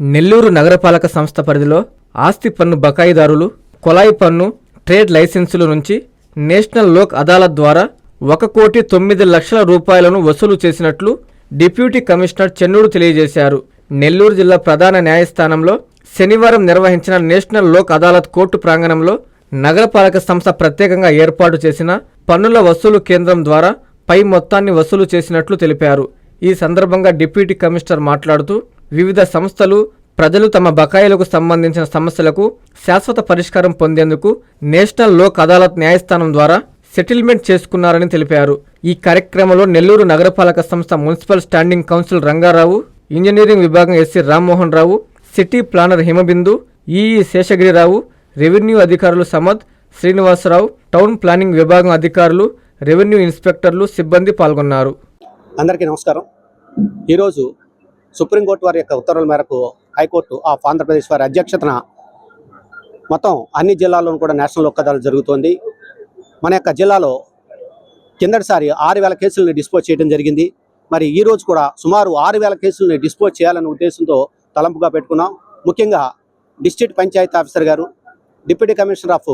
నెల్లూరు నగరపాలక సంస్థ పరిధిలో ఆస్తి పన్ను బకాయిదారులు కొలాయి పన్ను ట్రేడ్ లైసెన్సుల నుంచి నేషనల్ లోక్ అదాలత్ ద్వారా ఒక కోటి తొమ్మిది లక్షల రూపాయలను వసూలు చేసినట్లు డిప్యూటీ కమిషనర్ చెన్నూరు తెలియజేశారు. నెల్లూరు జిల్లా ప్రధాన న్యాయస్థానంలో శనివారం నిర్వహించిన నేషనల్ లోక్ అదాలత్ కోర్టు ప్రాంగణంలో నగరపాలక సంస్థ ప్రత్యేకంగా ఏర్పాటు చేసిన పన్నుల వసూలు కేంద్రం ద్వారా పై మొత్తాన్ని వసూలు చేసినట్లు తెలిపారు. ఈ సందర్భంగా డిప్యూటీ కమిషనర్ మాట్లాడుతూ వివిధ సంస్థలు ప్రజలు తమ బకాయిలకు సంబంధించిన సమస్యలకు శాశ్వత పరిష్కారం పొందేందుకు నేషనల్ లోక్ అదాలత్ న్యాయస్థానం ద్వారా సెటిల్మెంట్ చేసుకున్నారని తెలిపారు. ఈ కార్యక్రమంలో నెల్లూరు నగరపాలక సంస్థ municipal standing council Rangarao engineering విభాగం SC Rammohan Rao city planner Himabindu EE Seshagirirao revenue అధికారులు సమద్ శ్రీనివాసరావు టౌన్ ప్లానింగ్ విభాగం అధికారులు రెవెన్యూ ఇన్స్పెక్టర్లు సిబ్బంది పాల్గొన్నారు. అందరికీ నమస్కారం. ఈరోజు సుప్రీంకోర్టు వారి యొక్క ఉత్తర్వుల మేరకు హైకోర్టు ఆఫ్ ఆంధ్రప్రదేశ్ వారి అధ్యక్షతన మొత్తం అన్ని జిల్లాల్లోనూ కూడా నేషనల్ లోక్ అదాలత్ జరుగుతోంది. మన యొక్క జిల్లాలో కిందటిసారి ఆరు వేల కేసులను డిస్పోజ్ చేయడం జరిగింది. మరి ఈరోజు కూడా సుమారు ఆరు వేల కేసులను డిస్పోజ్ చేయాలనే ఉద్దేశంతో తలంపుగా పెట్టుకున్నాం. ముఖ్యంగా డిస్ట్రిక్ట్ పంచాయతీ ఆఫీసర్ గారు డిప్యూటీ కమిషనర్ ఆఫ్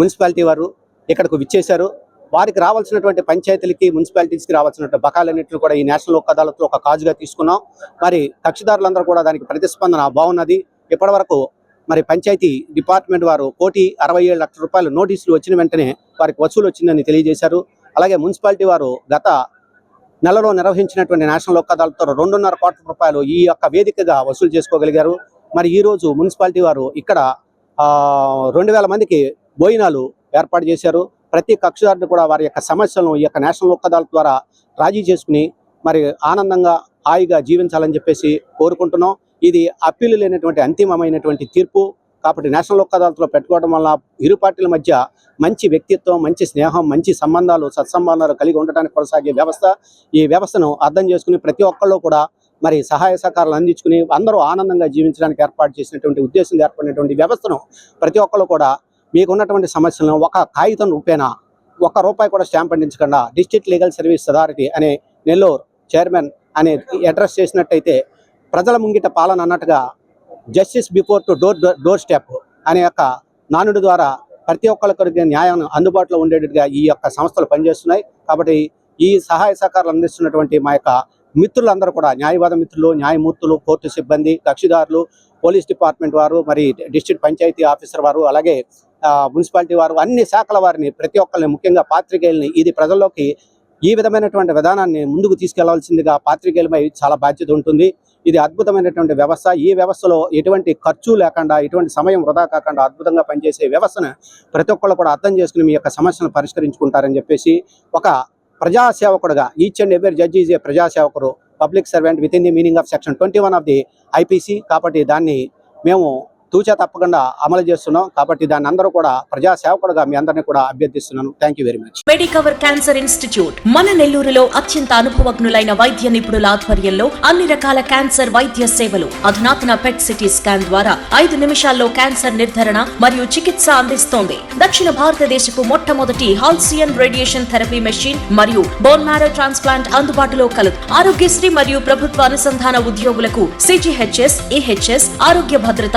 మున్సిపాలిటీ వారు ఇక్కడకు విచ్చేశారు. వారికి రావాల్సినటువంటి పంచాయతీలకి మున్సిపాలిటీస్కి రావాల్సినటువంటి బకాయిలన్నింటిని కూడా ఈ నేషనల్ లోక్ అదాలత్లో ఒక కాజుగా తీసుకున్నాం. మరి కక్షిదారులందరూ కూడా దానికి ప్రతిస్పందన బాగున్నది. ఇప్పటివరకు మరి పంచాయతీ డిపార్ట్మెంట్ వారు కోటి అరవై ఏడు లక్షల రూపాయల నోటీసులు వచ్చిన వెంటనే వారికి వసూలు వచ్చిందని తెలియజేశారు. అలాగే మున్సిపాలిటీ వారు గత నెలలో నిర్వహించినటువంటి నేషనల్ లోక్ అదాలత్తో రెండున్నర కోట్ల రూపాయలు ఈ యొక్క వేదికగా వసూలు చేసుకోగలిగారు. మరి ఈ రోజు మున్సిపాలిటీ వారు ఇక్కడ రెండు వేల మందికి భోజనాలు ఏర్పాటు చేశారు. ప్రతి కక్షదారుడు కూడా వారి యొక్క సమస్యలను ఈ యొక్క నేషనల్ ఒక్కదాల ద్వారా రాజీ చేసుకుని మరి ఆనందంగా హాయిగా జీవించాలని చెప్పేసి కోరుకుంటున్నాం. ఇది అప్పీలు లేనటువంటి అంతిమమైనటువంటి తీర్పు. కాబట్టి నేషనల్ లోక్ అదాలత్లో పెట్టుకోవడం వల్ల ఇరు పార్టీల మధ్య మంచి వ్యక్తిత్వం మంచి స్నేహం మంచి సంబంధాలు సత్సంబంధాలు కలిగి ఉండటానికి కొనసాగే వ్యవస్థ. ఈ వ్యవస్థను అర్థం చేసుకుని ప్రతి ఒక్కళ్ళు కూడా మరి సహాయ సహకారాలు అందించుకుని అందరూ ఆనందంగా జీవించడానికి ఏర్పాటు చేసినటువంటి ఉద్దేశంగా ఏర్పడినటువంటి వ్యవస్థను ప్రతి ఒక్కళ్ళు కూడా మీకు ఉన్నటువంటి సమస్యలను ఒక కాగితం రూపేనా? ఒక్క రూపాయి కూడా స్టాంప్ అందించకుండా డిస్ట్రిక్ట్ లీగల్ సర్వీస్ అథారిటీ అనే నెల్లూరు చైర్మన్ అనే అడ్రస్ చేసినట్టయితే ప్రజల ముంగిట పాలన అన్నట్టుగా justice before to door door step అనే యొక్క నానుడి ద్వారా ప్రతి ఒక్కరికి న్యాయం అందుబాటులో ఉండేట్టుగా ఈ యొక్క సంస్థలు పనిచేస్తున్నాయి. కాబట్టి ఈ సహాయ సహకారాలు అందిస్తున్నటువంటి మా యొక్క మిత్రులందరూ కూడా న్యాయవాద మిత్రులు న్యాయమూర్తులు కోర్టు సిబ్బంది కక్షిదారులు పోలీస్ డిపార్ట్మెంట్ వారు మరి డిస్ట్రిక్ట్ పంచాయతీ ఆఫీసర్ వారు అలాగే మున్సిపాలిటీ వారు అన్ని శాఖల వారిని ప్రతి ఒక్కరిని ముఖ్యంగా పాత్రికేయుల్ని ఇది ప్రజల్లోకి ఈ విధమైనటువంటి విధానాన్ని ముందుకు తీసుకెళ్ళాల్సిందిగా పాత్రికేయులపై చాలా బాధ్యత ఉంటుంది. ఇది అద్భుతమైనటువంటి వ్యవస్థ. ఈ వ్యవస్థలో ఎటువంటి ఖర్చు లేకుండా ఎటువంటి సమయం వృధా కాకుండా అద్భుతంగా పనిచేసే వ్యవస్థను ప్రతి ఒక్కళ్ళు కూడా అర్థం చేసుకుని మీ యొక్క సమస్యను పరిష్కరించుకుంటారని చెప్పేసి ఒక ప్రజాసేవకుడుగా each and every judge is a ప్రజాసేవకుడు public servant within the meaning of section twenty one of the IPC కాబట్టి దాన్ని మేము తూచా తప్పకుండా అమలు చేస్తున్నాం. కాబట్టి దాన్ని అందరూ కూడా ప్రజాసేవకుడుగా మీ అందరినీ కూడా అభ్యర్థిస్తున్నాను. Thank you very much Medicover cancer institute మన నెల్లూరులో అత్యంత అనుభవజ్ఞులైన వైద్య నిపుణుల ఆధ్వర్యంలో అన్ని రకాల క్యాన్సర్ వైద్య సేవలు అధునాతన పెట్ సిటీ స్కాన్ ద్వారా ఐదు నిమిషాల్లో క్యాన్సర్ నిర్ధారణ మరియు చికిత్స అందిస్తోంది. దక్షిణ భారతదేశపు మొట్టమొదటి హాల్సియన్ రేడియేషన్ థెరపీ మెషిన్ మరియు బోన్ మ్యారో ట్రాన్స్ప్లాంట్ అందుబాటులో కలదు. ఆరోగ్యశ్రీ మరియు ప్రభుత్వ అనుసంధాన ఉద్యోగులకు సిజిహెచ్ఎస్ ఈహెచ్ఎస్ ఆరోగ్య భద్రత